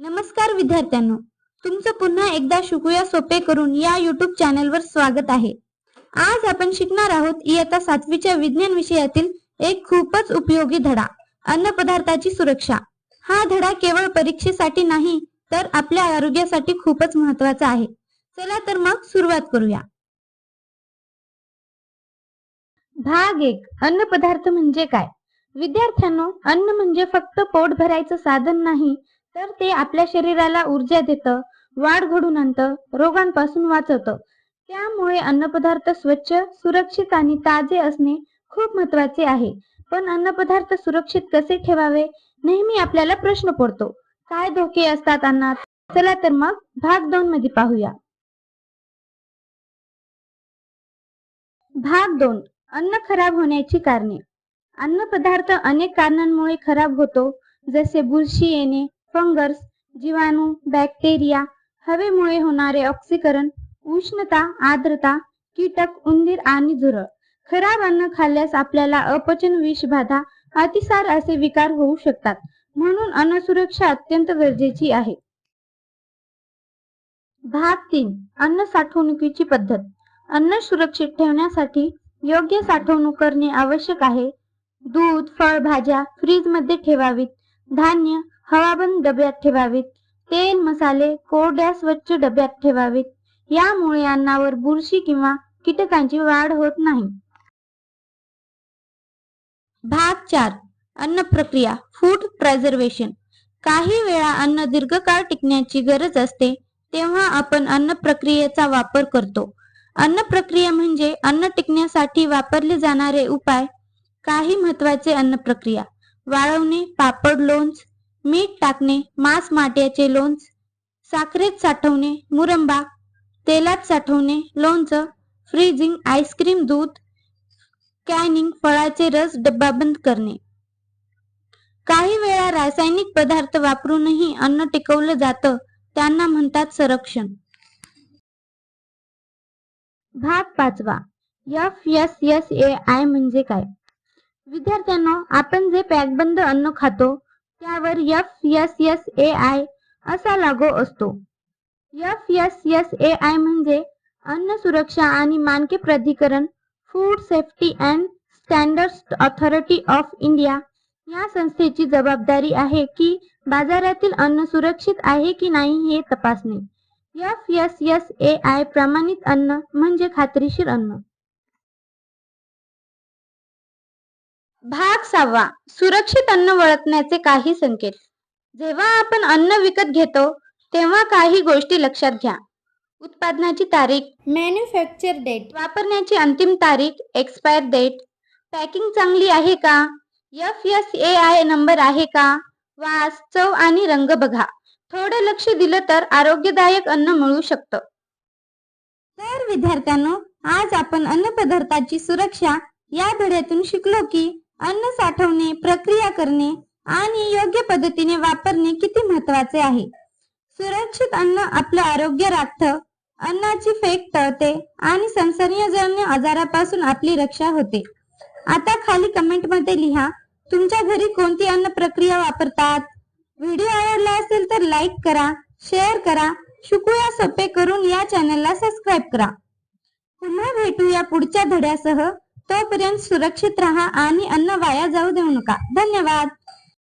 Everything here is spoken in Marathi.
नमस्कार विद्यार्थ्यांनो तुमचं पुन्हा एकदा शिकूया सोपे करून या युट्यूब चॅनलवर स्वागत आहे. आज आपण शिकणार आहोत इयत्ता सातवीच्या विज्ञान विषयातील एक खूपच उपयोगी धडा अन्न पदार्थाची सुरक्षा. हा धडा केवळ परीक्षेसाठी नाही तर आपल्या आरोग्यासाठी खूपच महत्त्वाचा आहे. चला तर मग सुरुवात करूया. भाग एक अन्न पदार्थ म्हणजे काय? विद्यार्थ्यांनो अन्न म्हणजे फक्त पोट भरायचं साधन नाही तर ते आपल्या शरीराला ऊर्जा देतं वाढ घडून आणतं रोगांपासून वाचवतं. त्यामुळे अन्नपदार्थ स्वच्छ सुरक्षित आणि ताजे असणे खूप महत्त्वाचे आहे. पण अन्नपदार्थ सुरक्षित कसे ठेवावे? नेहमी आपल्याला प्रश्न पडतो. काय धोके असतात अन्नात? चला तर मग भाग दोन मध्ये पाहूया. भाग दोन. अन्न खराब होण्याची कारणे. अन्नपदार्थ अनेक कारणांमुळे खराब होतो. जसे बुरशी येणे फंगस जीवाणू बॅक्टेरिया हवेमुळे होणारे ऑक्सीकरण उष्णता आर्द्रता कीटक उंदीर आणि झुरळ. खराब अन्न खाल्ल्यास आपल्याला अपचन विषबाधा अतिसार असे विकार होऊ शकतात. म्हणून अन्न सुरक्षा अत्यंत गरजेची आहे. भाग तीन. अन्न साठवणुकीची पद्धत. अन्न सुरक्षित ठेवण्यासाठी योग्य साठवणूक करणे आवश्यक आहे. दूध फळभाज्या फ्रीजमध्ये ठेवावीत. धान्य हवाबंद डब्यात ठेवावीत. तेल मसाले कोरड्या स्वच्छ डब्यात ठेवावीत. यामुळे अन्नावर बुरशी किंवा कीटकांची वाढ होत नाही. भाग चार. अन्न प्रक्रिया. फूड प्रेझर्वेशन काही वेळा अन्न दीर्घकाळ टिकण्याची गरज असते तेव्हा आपण अन्न प्रक्रियेचा वापर करतो. अन्न प्रक्रिया म्हणजे अन्न टिकण्यासाठी वापरले जाणारे उपाय काही महत्त्वाचे अन्न प्रक्रिया. वाळवणे पापड लोणच मीठ टाकणे मांस माट्याचे लोणच साखरेत साठवणे मुरंबा तेलात साठवणे लोणचं फ्रीजिंग आईस्क्रीम दूध कॅनिंग फळाचे रस डब्बाबंद करणे. काही वेळा रासायनिक पदार्थ वापरूनही अन्न टिकवलं जातं त्यांना म्हणतात संरक्षण. भाग पाचवा. F S S A I म्हणजे काय? विद्यार्थ्यांनो आपण जे पॅकबंद अन्न खातो त्यावर F S S A I असा लागो असतो. F S S A I म्हणजे अन्न सुरक्षा आणि मानके प्राधिकरण food safety and standard authority of India या संस्थेची जबाबदारी आहे की बाजारातील अन्न सुरक्षित आहे की नाही हे तपासणे. F S S A I प्रमाणित अन्न म्हणजे खात्रीशीर अन्न. भाग सहावा. सुरक्षित अन्न ओळखण्याचे काही संकेत. जेव्हा आपण अन्न विकत घेतो तेव्हा काही गोष्टी लक्षात घ्या. उत्पादनाची तारीख. मॅन्युफॅक्चर डेट वापरण्याची अंतिम तारीख. एक्सपायर डेट पॅकिंग चांगली आहे का? F S A I number आहे का? वास चव आणि रंग बघा. थोडं लक्ष दिलं तर आरोग्यदायक अन्न मिळू शकतं. तर विद्यार्थ्यांनो आज आपण अन्न पदार्थाची सुरक्षा या धड्यातून शिकलो की अन्न साठवणे प्रक्रिया करणे आणि योग्य पद्धतीने वापरणे किती महत्त्वाचे आहे? सुरक्षित अन्न आपलं आरोग्य राखतं अन्नाची फेक टळते आणि संसर्गजन्य आजारापासून आपली रक्षा होते. आता खाली कमेंटमध्ये लिहा तुमच्या घरी कोणती अन्न प्रक्रिया वापरतात? व्हिडिओ आवडला असेल तर लाईक करा शेअर करा शिकूया सोपे करून या चॅनलला सबस्क्राईब करा. पुन्हा भेटूया पुढच्या धड्यासह. तोपर्यंत सुरक्षित राहा आणि अन्न वाया जाऊ देऊ नका. धन्यवाद.